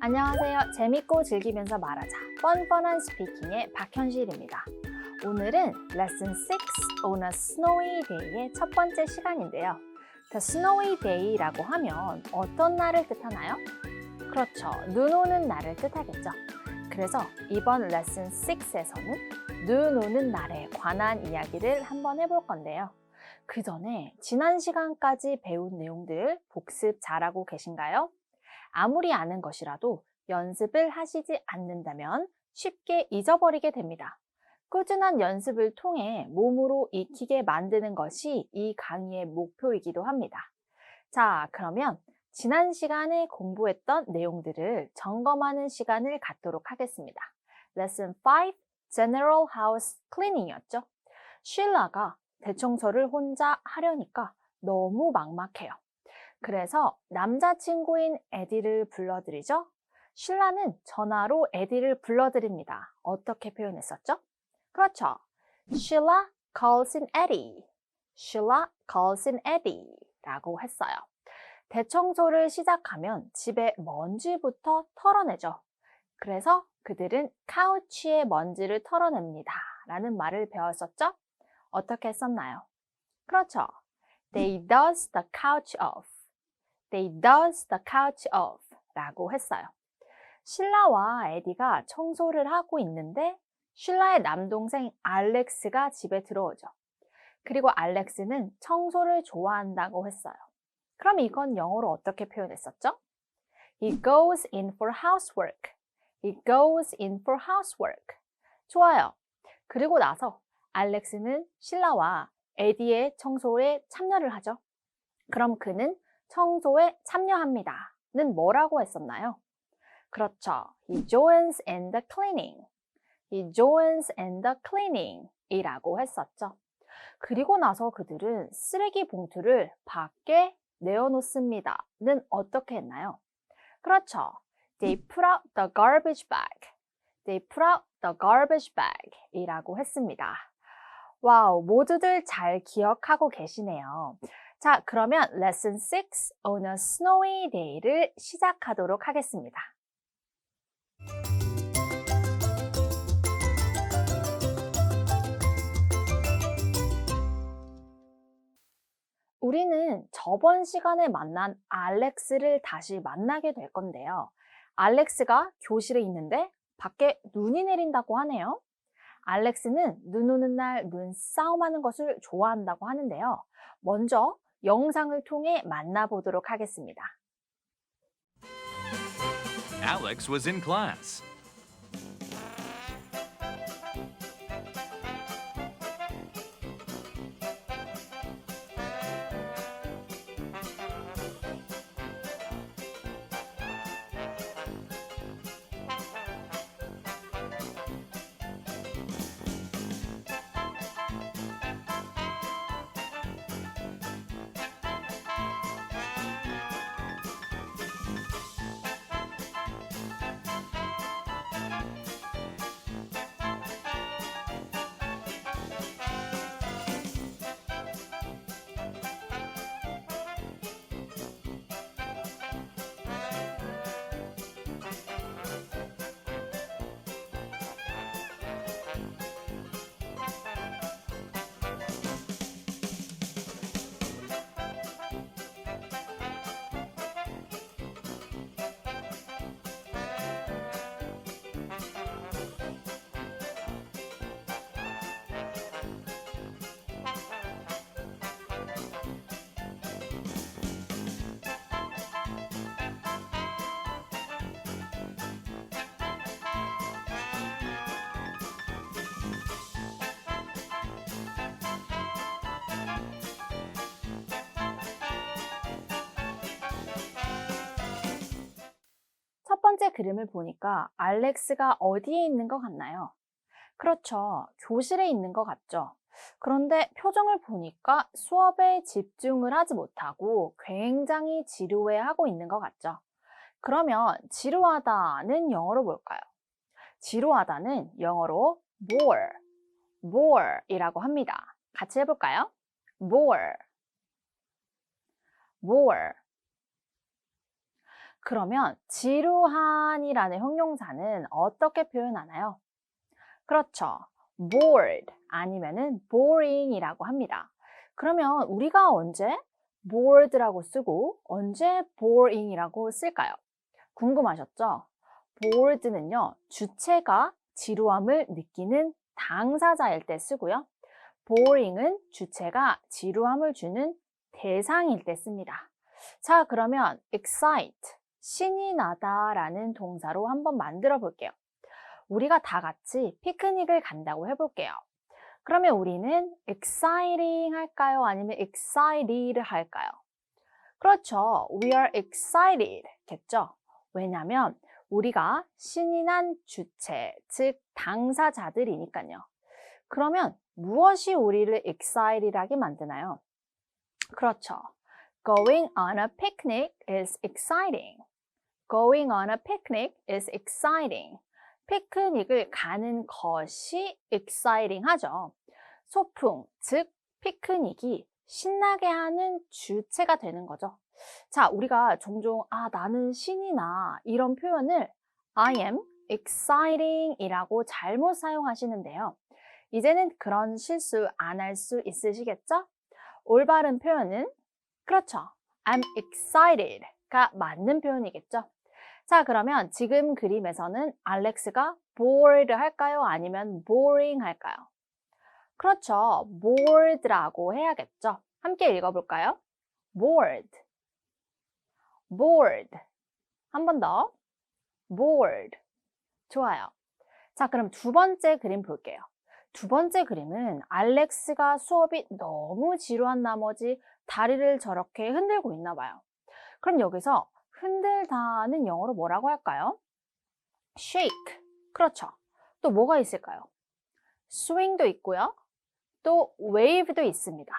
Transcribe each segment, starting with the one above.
안녕하세요. 재밌고 즐기면서 말하자. 뻔뻔한 스피킹의 박현실입니다. 오늘은 레슨 6 on a snowy day의 첫 번째 시간인데요. The snowy day라고 하면 어떤 날을 뜻하나요? 그렇죠. 눈 오는 날을 뜻하겠죠. 그래서 이번 레슨 6에서는 눈 오는 날에 관한 이야기를 한번 해볼 건데요. 그 전에 지난 시간까지 배운 내용들 복습 잘하고 계신가요? 아무리 아는 것이라도 연습을 하시지 않는다면 쉽게 잊어버리게 됩니다. 꾸준한 연습을 통해 몸으로 익히게 만드는 것이 이 강의의 목표이기도 합니다. 자, 그러면 지난 시간에 공부했던 내용들을 점검하는 시간을 갖도록 하겠습니다. Lesson 5 General House Cleaning이었죠. 쉴라가 대청소를 혼자 하려니까 너무 막막해요. 그래서 남자친구인 에디를 불러드리죠. 쉴라는 전화로 에디를 불러드립니다. 어떻게 표현했었죠? 그렇죠. Sheila calls in Eddie. Sheila calls in Eddie. 라고 했어요. 대청소를 시작하면 집에 먼지부터 털어내죠. 그래서 그들은 카우치에 먼지를 털어냅니다. 라는 말을 배웠었죠? 어떻게 썼나요? 그렇죠. They dust the couch off. They dust the couch off. 라고 했어요. 신라와 에디가 청소를 하고 있는데 신라의 남동생 알렉스가 집에 들어오죠. 그리고 알렉스는 청소를 좋아한다고 했어요. 그럼 이건 영어로 어떻게 표현했었죠? He goes in for housework. He goes in for housework. 좋아요. 그리고 나서 알렉스는 신라와 에디의 청소에 참여를 하죠. 그럼 그는 청소에 참여합니다. 는 뭐라고 했었나요? 그렇죠. He joins in the cleaning. He joins in the cleaning. 이라고 했었죠. 그리고 나서 그들은 쓰레기 봉투를 밖에 내어놓습니다. 는 어떻게 했나요? 그렇죠. They put out the garbage bag. They put out the garbage bag. 이라고 했습니다. 와우, 모두들 잘 기억하고 계시네요. 자, 그러면 lesson 6 on a snowy day를 시작하도록 하겠습니다. 우리는 저번 시간에 만난 알렉스를 다시 만나게 될 건데요. 알렉스가 교실에 있는데 밖에 눈이 내린다고 하네요. 알렉스는 눈 오는 날 눈싸움하는 것을 좋아한다고 하는데요. 먼저 영상을 통해 만나보도록 하겠습니다. Alex was in class. 번째 그림을 보니까 알렉스가 어디에 있는 것 같나요? 그렇죠. 교실에 있는 것 같죠. 그런데 표정을 보니까 수업에 집중을 하지 못하고 굉장히 지루해하고 있는 것 같죠. 그러면 지루하다는 영어로 뭘까요? 지루하다는 영어로 bore, bore이라고 합니다. 같이 해볼까요? bore, bore. 그러면 지루한이라는 형용사는 어떻게 표현하나요? 그렇죠. bored 아니면은 boring이라고 합니다. 그러면 우리가 언제 bored라고 쓰고 언제 boring이라고 쓸까요? 궁금하셨죠? bored는요, 주체가 지루함을 느끼는 당사자일 때 쓰고요. boring은 주체가 지루함을 주는 대상일 때 씁니다. 자, 그러면 excite, 신이 나다라는 동사로 한번 만들어 볼게요. 우리가 다 같이 피크닉을 간다고 해볼게요. 그러면 우리는 exciting 할까요? 아니면 excited 할까요? 그렇죠. We are excited 겠죠? 왜냐면 우리가 신이 난 주체, 즉 당사자들이니까요. 그러면 무엇이 우리를 excited하게 만드나요? 그렇죠. Going on a picnic is exciting. Going on a picnic is exciting. 피크닉을 가는 것이 exciting 하죠. 소풍, 즉 피크닉이 신나게 하는 주체가 되는 거죠. 자, 우리가 종종 아, 나는 신이 나 이런 표현을 I am exciting 이라고 잘못 사용하시는데요. 이제는 그런 실수 안 할 수 있으시겠죠? 올바른 표현은 그렇죠. I'm excited가 맞는 표현이겠죠. 자, 그러면 지금 그림에서는 알렉스가 bored 할까요? 아니면 boring 할까요? 그렇죠. bored라고 해야겠죠. 함께 읽어볼까요? bored, bored. 한 번 더. bored. 좋아요. 자, 그럼 두 번째 그림 볼게요. 두 번째 그림은 알렉스가 수업이 너무 지루한 나머지 다리를 저렇게 흔들고 있나 봐요. 그럼 여기서 흔들다는 영어로 뭐라고 할까요? shake. 그렇죠. 또 뭐가 있을까요? swing도 있고요. 또 wave도 있습니다.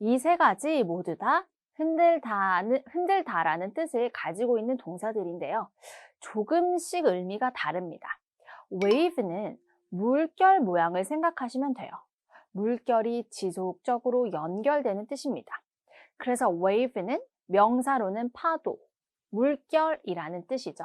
이 세 가지 모두 다 흔들다는, 흔들다라는 뜻을 가지고 있는 동사들인데요. 조금씩 의미가 다릅니다. wave는 물결 모양을 생각하시면 돼요. 물결이 지속적으로 연결되는 뜻입니다. 그래서 wave는 명사로는 파도, 물결이라는 뜻이죠.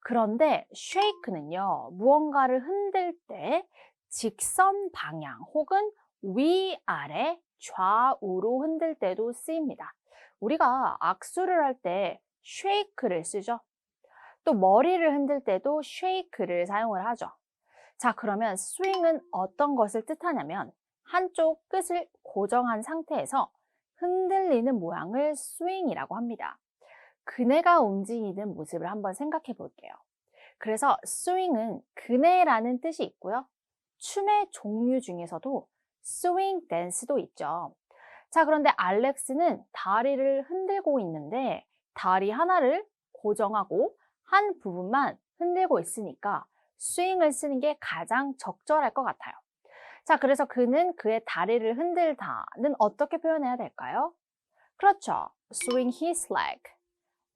그런데 shake는요, 무언가를 흔들 때 직선 방향 혹은 위아래 좌우로 흔들 때도 쓰입니다. 우리가 악수를 할 때 shake를 쓰죠. 또 머리를 흔들 때도 shake를 사용을 하죠. 자, 그러면 swing은 어떤 것을 뜻하냐면 한쪽 끝을 고정한 상태에서 흔들리는 모양을 swing이라고 합니다. 그네가 움직이는 모습을 한번 생각해 볼게요. 그래서 swing은 그네라는 뜻이 있고요. 춤의 종류 중에서도 스윙 댄스도 있죠. 자, 그런데 알렉스는 다리를 흔들고 있는데 다리 하나를 고정하고 한 부분만 흔들고 있으니까 스윙을 쓰는 게 가장 적절할 것 같아요. 자, 그래서 그는 그의 다리를 흔들다는 어떻게 표현해야 될까요? 그렇죠. swing his leg,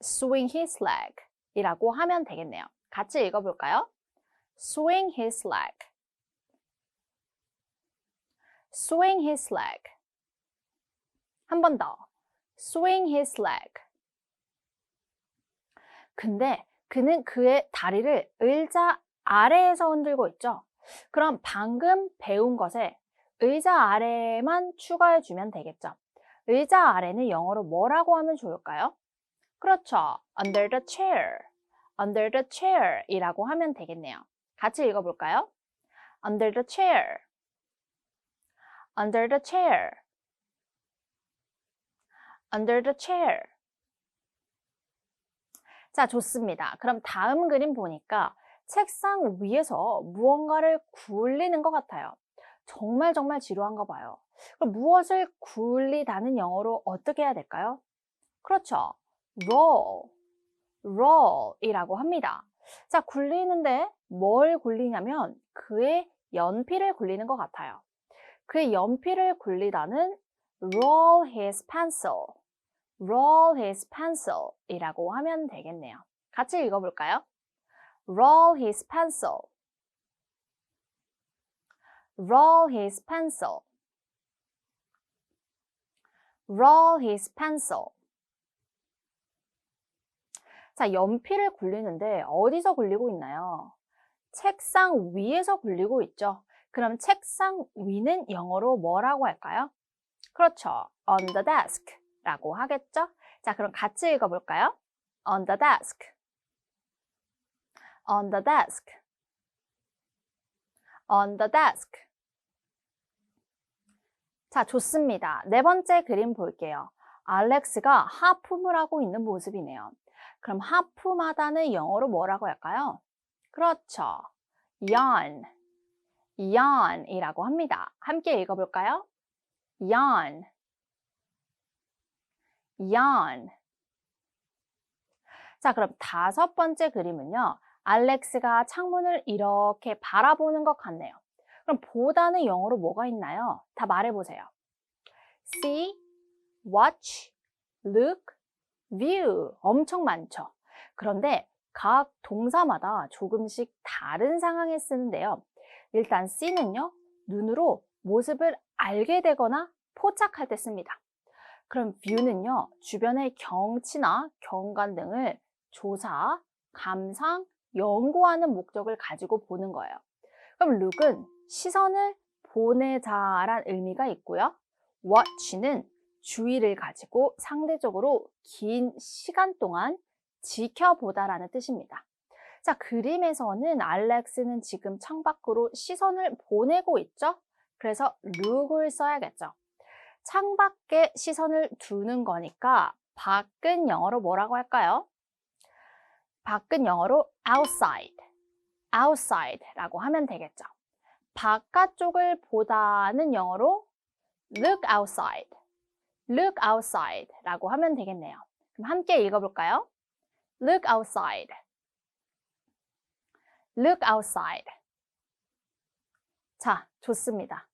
swing his leg 이라고 하면 되겠네요. 같이 읽어볼까요? swing his leg, swing his leg. 한 번 더. swing his leg. 근데 그는 그의 다리를 의자 아래에서 흔들고 있죠. 그럼 방금 배운 것에 의자 아래만 추가해 주면 되겠죠. 의자 아래는 영어로 뭐라고 하면 좋을까요? 그렇죠. under the chair. under the chair 이라고 하면 되겠네요. 같이 읽어볼까요? under the chair. under the chair. under the chair. 자, 좋습니다. 그럼 다음 그림 보니까 책상 위에서 무언가를 굴리는 것 같아요. 정말 정말 지루한가 봐요. 그럼 무엇을 굴리다는 영어로 어떻게 해야 될까요? 그렇죠. Roll, roll 이라고 합니다. 자, 굴리는데 뭘 굴리냐면 그의 연필을 굴리는 것 같아요. 그의 연필을 굴리다는 roll his pencil, roll his pencil 이라고 하면 되겠네요. 같이 읽어볼까요? roll his pencil, roll his pencil, roll his pencil. 자, 연필을 굴리는데 어디서 굴리고 있나요? 책상 위에서 굴리고 있죠. 그럼 책상 위는 영어로 뭐라고 할까요? 그렇죠. on the desk 라고 하겠죠? 자, 그럼 같이 읽어볼까요? on the desk. on the desk. on the desk. 자, 좋습니다. 네 번째 그림 볼게요. 알렉스가 하품을 하고 있는 모습이네요. 그럼 하품하다는 영어로 뭐라고 할까요? 그렇죠. yawn. yawn이라고 합니다. 함께 읽어볼까요? yawn. yawn. 자, 그럼 다섯 번째 그림은요. 알렉스가 창문을 이렇게 바라보는 것 같네요. 그럼 보다는 영어로 뭐가 있나요? 다 말해보세요. see, watch, look, view. 엄청 많죠. 그런데 각 동사마다 조금씩 다른 상황에 쓰는데요. 일단 see는요, 눈으로 모습을 알게 되거나 포착할 때 씁니다. 그럼 view는요, 주변의 경치나 경관 등을 조사, 감상, 연구하는 목적을 가지고 보는 거예요. 그럼 look은 시선을 보내자란 의미가 있고요. watch는 주의를 가지고 상대적으로 긴 시간 동안 지켜보다라는 뜻입니다. 자, 그림에서는 알렉스는 지금 창밖으로 시선을 보내고 있죠? 그래서 look을 써야겠죠. 창밖에 시선을 두는 거니까 밖은 영어로 뭐라고 할까요? 밖은 영어로 outside, outside라고 하면 되겠죠. 바깥쪽을 보다는 영어로 look outside, look outside라고 하면 되겠네요. 그럼 함께 읽어볼까요? look outside, look outside. 자, 좋습니다.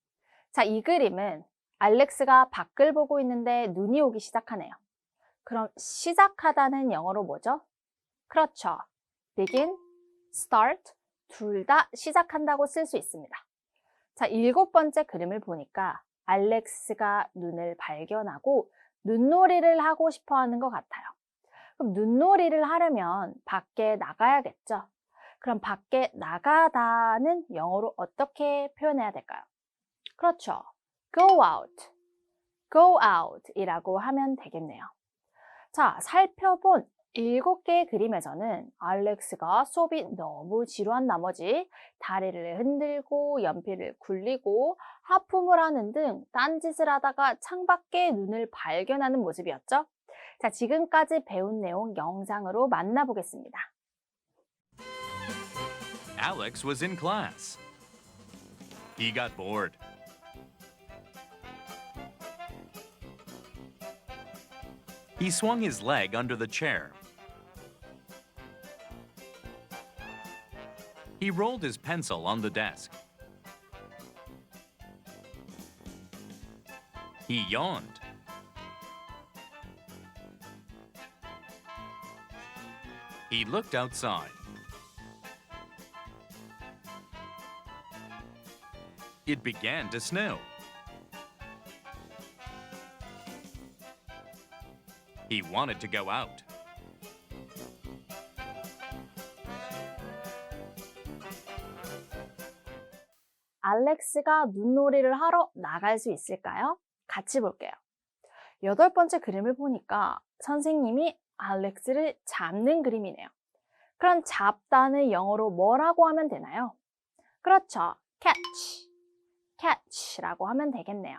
자, 이 그림은 알렉스가 밖을 보고 있는데 눈이 오기 시작하네요. 그럼 시작하다는 영어로 뭐죠? 그렇죠. begin, start, 둘 다 시작한다고 쓸 수 있습니다. 자, 일곱 번째 그림을 보니까 알렉스가 눈을 발견하고 눈놀이를 하고 싶어 하는 것 같아요. 그럼 눈놀이를 하려면 밖에 나가야겠죠? 그럼 밖에 나가다는 영어로 어떻게 표현해야 될까요? 그렇죠. go out, go out 이라고 하면 되겠네요. 자, 살펴본 일곱 개의 그림에서는 알렉스가 수업이 너무 지루한 나머지 다리를 흔들고 연필을 굴리고 하품을 하는 등 딴짓을 하다가 창밖에 눈을 발견하는 모습이었죠. 자, 지금까지 배운 내용 영상으로 만나보겠습니다. Alex was in class. He got bored. He swung his leg under the chair. He rolled his pencil on the desk. He yawned. He looked outside. It began to snow. He wanted to go out. 알렉스가 눈놀이를 하러 나갈 수 있을까요? 같이 볼게요. 여덟 번째 그림을 보니까 선생님이 알렉스를 잡는 그림이네요. 그럼 잡다는 영어로 뭐라고 하면 되나요? 그렇죠. catch. catch라고 하면 되겠네요.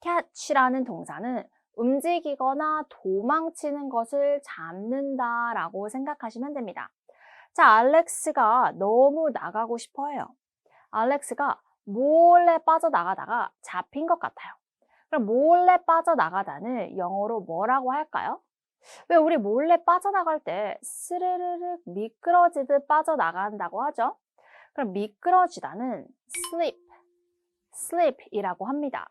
catch라는 동사는 움직이거나 도망치는 것을 잡는다라고 생각하시면 됩니다. 자, 알렉스가 너무 나가고 싶어 해요. 알렉스가 몰래 빠져나가다가 잡힌 것 같아요. 그럼 몰래 빠져나가다는 영어로 뭐라고 할까요? 왜 우리 몰래 빠져나갈 때 스르르륵 미끄러지듯 빠져나간다고 하죠? 그럼 미끄러지다는 slip, slip이라고 합니다.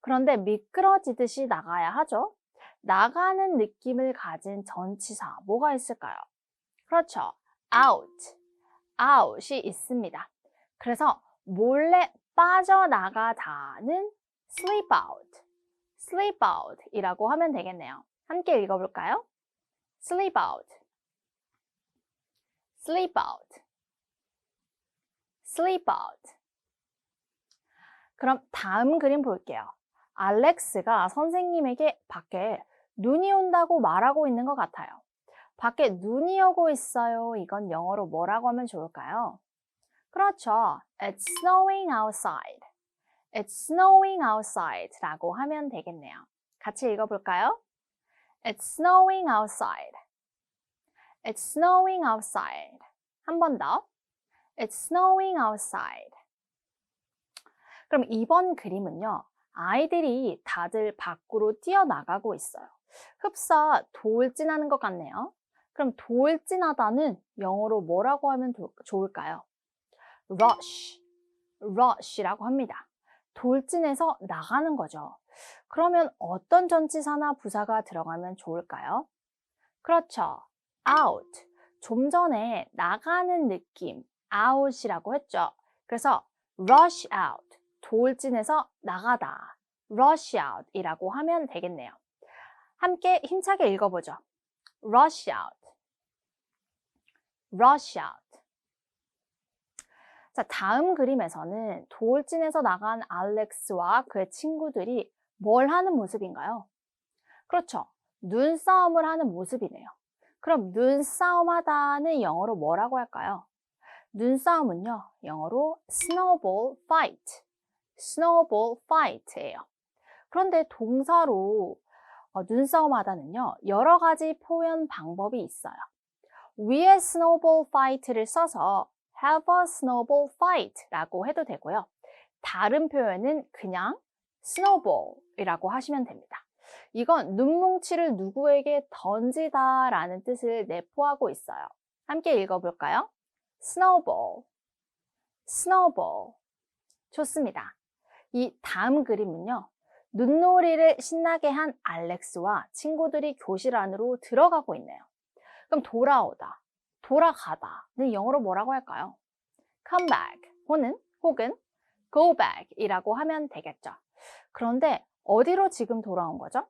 그런데 미끄러지듯이 나가야 하죠? 나가는 느낌을 가진 전치사 뭐가 있을까요? 그렇죠. out, out이 있습니다. 그래서 몰래 빠져나가다는 slip out, slip out 이라고 하면 되겠네요. 함께 읽어볼까요? slip out, sleep out, sleep out. 그럼 다음 그림 볼게요. 알렉스가 선생님에게 밖에 눈이 온다고 말하고 있는 것 같아요. 밖에 눈이 오고 있어요. 이건 영어로 뭐라고 하면 좋을까요? 그렇죠. It's snowing outside. It's snowing outside 라고 하면 되겠네요. 같이 읽어볼까요? It's snowing outside. It's snowing outside. 한 번 더. It's snowing outside. 그럼 이번 그림은요. 아이들이 다들 밖으로 뛰어나가고 있어요. 흡사 돌진하는 것 같네요. 그럼 돌진하다는 영어로 뭐라고 하면 도- 좋을까요? Rush, rush라고 합니다. 돌진해서 나가는 거죠. 그러면 어떤 전치사나 부사가 들어가면 좋을까요? 그렇죠. out. 좀 전에 나가는 느낌, out이라고 했죠. 그래서 rush out. 돌진해서 나가다. rush out 이라고 하면 되겠네요. 함께 힘차게 읽어보죠. rush out. rush out. 자, 다음 그림에서는 돌진해서 나간 알렉스와 그의 친구들이 뭘 하는 모습인가요? 그렇죠. 눈싸움을 하는 모습이네요. 그럼 눈싸움 하다는 영어로 뭐라고 할까요? 눈싸움은요, 영어로 snowball fight. snowball fight예요. 그런데 동사로 어, 눈싸움 하다는요, 여러 가지 표현 방법이 있어요. 위에 snowball fight를 써서 have a snowball fight 라고 해도 되고요. 다른 표현은 그냥 snowball이라고 하시면 됩니다. 이건 눈뭉치를 누구에게 던지다 라는 뜻을 내포하고 있어요. 함께 읽어볼까요? snowball, snowball. 좋습니다. 이 다음 그림은요. 눈놀이를 신나게 한 알렉스와 친구들이 교실 안으로 들어가고 있네요. 그럼 돌아오다, 돌아가다는 영어로 뭐라고 할까요? Come back 혹은, 혹은 go back 이라고 하면 되겠죠. 그런데 어디로 지금 돌아온 거죠?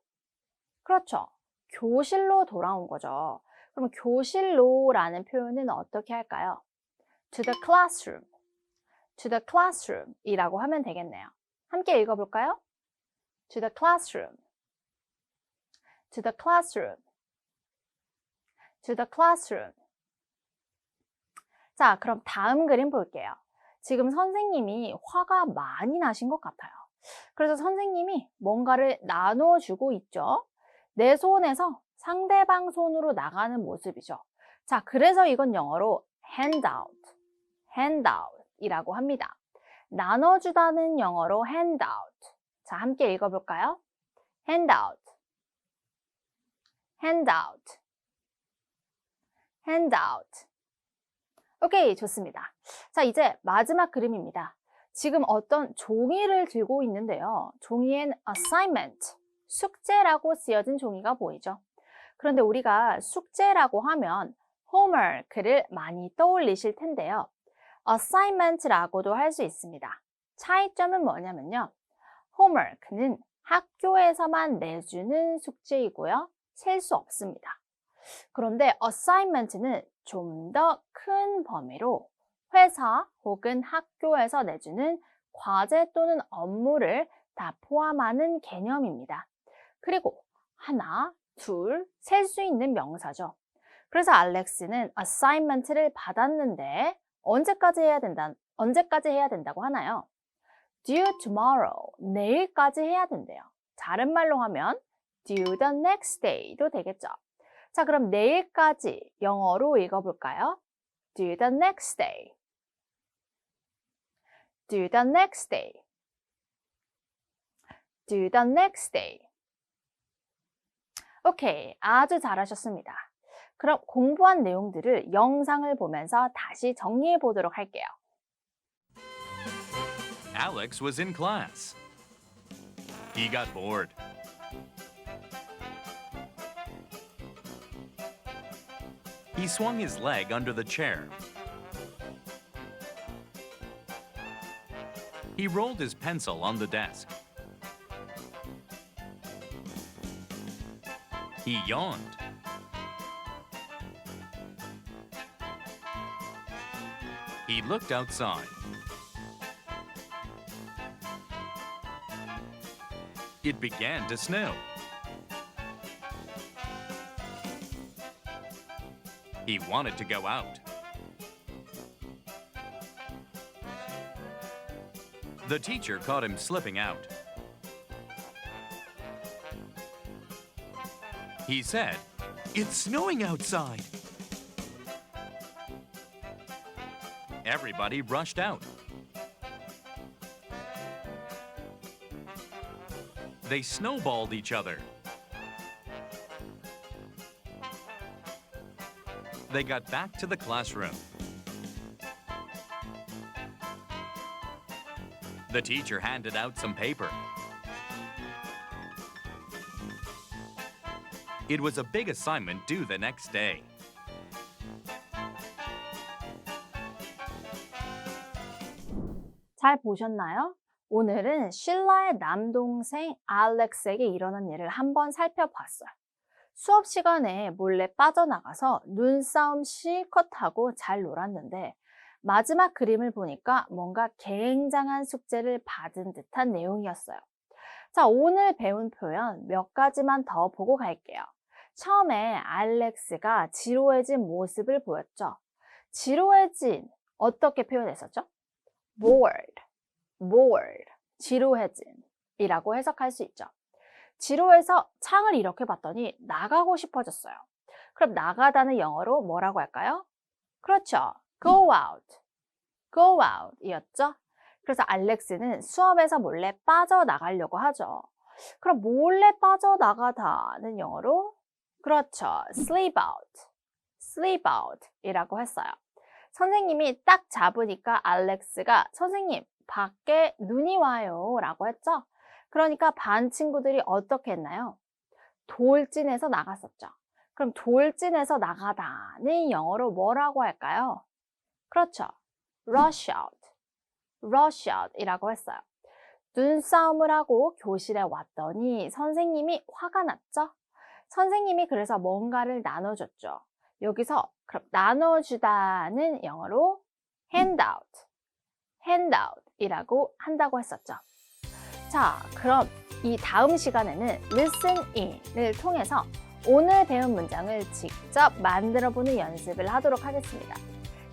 그렇죠. 교실로 돌아온 거죠. 그럼 교실로라는 표현은 어떻게 할까요? to the classroom, to the classroom 이라고 하면 되겠네요. 함께 읽어볼까요? to the classroom, to the classroom, to the classroom. 자, 그럼 다음 그림 볼게요. 지금 선생님이 화가 많이 나신 것 같아요. 그래서 선생님이 뭔가를 나누어 주고 있죠. 내 손에서 상대방 손으로 나가는 모습이죠. 자, 그래서 이건 영어로 handout, handout 이라고 합니다. 나눠주다는 영어로 handout. 자, 함께 읽어볼까요? handout, handout, handout. 오케이, 좋습니다. 자, 이제 마지막 그림입니다. 지금 어떤 종이를 들고 있는데요. 종이엔 assignment, 숙제라고 쓰여진 종이가 보이죠. 그런데 우리가 숙제라고 하면 homework를 많이 떠올리실 텐데요. assignment라고도 할 수 있습니다. 차이점은 뭐냐면요. homework는 학교에서만 내주는 숙제이고요. 셀 수 없습니다. 그런데 assignment는 좀 더 큰 범위로 회사 혹은 학교에서 내주는 과제 또는 업무를 다 포함하는 개념입니다. 그리고 하나, 둘, 셀 수 있는 명사죠. 그래서 알렉스는 assignment를 받았는데 언제까지 해야 된다, 언제까지 해야 된다고 하나요? due tomorrow, 내일까지 해야 된대요. 다른 말로 하면 due the next day도 되겠죠. 자, 그럼 내일까지 영어로 읽어볼까요? due the next day. due the next day. due the next day. 오케이, 아주 잘하셨습니다. 그럼 공부한 내용들을 영상을 보면서 다시 정리해 보도록 할게요. Alex was in class. He got bored. He swung his leg under the chair. He rolled his pencil on the desk. He yawned. He looked outside. It began to snow. He wanted to go out. The teacher caught him slipping out. He said, It's snowing outside. Everybody rushed out. They snowballed each other. They got back to the classroom. The teacher handed out some paper. It was a big assignment due the next day. 잘 보셨나요? 오늘은 쉴라의 남동생 알렉스에게 일어난 일을 한번 살펴봤어요. 수업 시간에 몰래 빠져나가서 눈싸움 실컷 하고 잘 놀았는데 마지막 그림을 보니까 뭔가 굉장한 숙제를 받은 듯한 내용이었어요. 자, 오늘 배운 표현 몇 가지만 더 보고 갈게요. 처음에 알렉스가 지루해진 모습을 보였죠. 지루해진 어떻게 표현했었죠? bored, bored, 지루해진 이라고 해석할 수 있죠. 지루해서 창을 이렇게 봤더니 나가고 싶어졌어요. 그럼 나가다는 영어로 뭐라고 할까요? 그렇죠. go out, go out 이었죠. 그래서 알렉스는 수업에서 몰래 빠져나가려고 하죠. 그럼 몰래 빠져나가다는 영어로 그렇죠. sleep out, sleep out 이라고 했어요. 선생님이 딱 잡으니까 알렉스가 선생님 밖에 눈이 와요 라고 했죠. 그러니까 반 친구들이 어떻게 했나요? 돌진해서 나갔었죠. 그럼 돌진해서 나가다는 영어로 뭐라고 할까요? 그렇죠. rush out, rush out 이라고 했어요. 눈싸움을 하고 교실에 왔더니 선생님이 화가 났죠? 선생님이 그래서 뭔가를 나눠줬죠. 여기서 그럼 나눠주다는 영어로 handout, handout 이라고 한다고 했었죠. 자, 그럼 이 다음 시간에는 listen in을 통해서 오늘 배운 문장을 직접 만들어 보는 연습을 하도록 하겠습니다.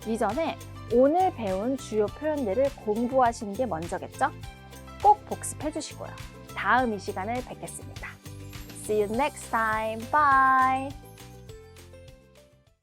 이전에 오늘 배운 주요 표현들을 공부하시는 게 먼저겠죠? 꼭 복습해 주시고요. 다음 이 시간을 뵙겠습니다. See you next time. Bye.